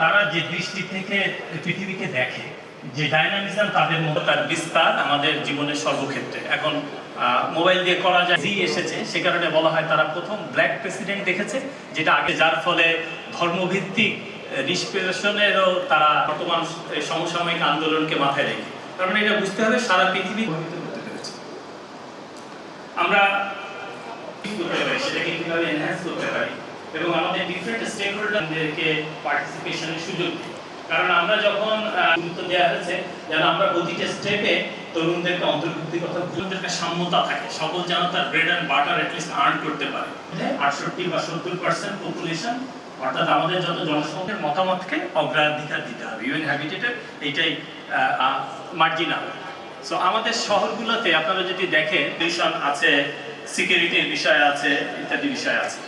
তারা যে দৃষ্টি থেকে পৃথিবীকে দেখে, যে ডাইনামিজম তাদের মধ্যে, তার বিস্তার আমাদের জীবনের সর্বক্ষেত্রে। এখন মোবাইল দিয়ে করা যায়, জি এসেছে, সে কারণে বলা হয় তারা প্রথম ব্ল্যাক প্রেসিডেন্ট দেখেছে, যেটা আগে যার ফলে ধর্মভিত্তিক নিষ্পেষণেরও তারা বর্তমান সমসাময়িক আন্দোলনকে মাথায় রেখে। তার মানে এটা বুঝতে হবে সারা পৃথিবী প্রভাবিত করতে পেরেছে। আমরা এবং আমাদের ডিফারেন্ট স্টেক হোল্ডারদেরকে পার্টিসিপেশনের সুযোগ কারণ আমরা যখন গুরুত্ব দেওয়া হয়েছে, যেন আমরা প্রতিটা স্টেপে তরুণদেরকে অন্তর্ভুক্তি কথা তরুণদেরকে সাম্যতা থাকে। সকল যেন তার bread and butter at least earn করতে পারে। আটষট্টি বা সত্তর পার্সেন্ট পপুলেশন অর্থাৎ আমাদের যত জনসংখ্যার মতামতকে অগ্রাধিকার দিতে হবে। ইউএন হ্যাবিটেটের এইটাই মার্জিনাল সো আমাদের শহরগুলোতে আপনারা যদি দেখেন দূষণ আছে সিকিউরিটির বিষয় আছে, ইত্যাদি বিষয় আছে।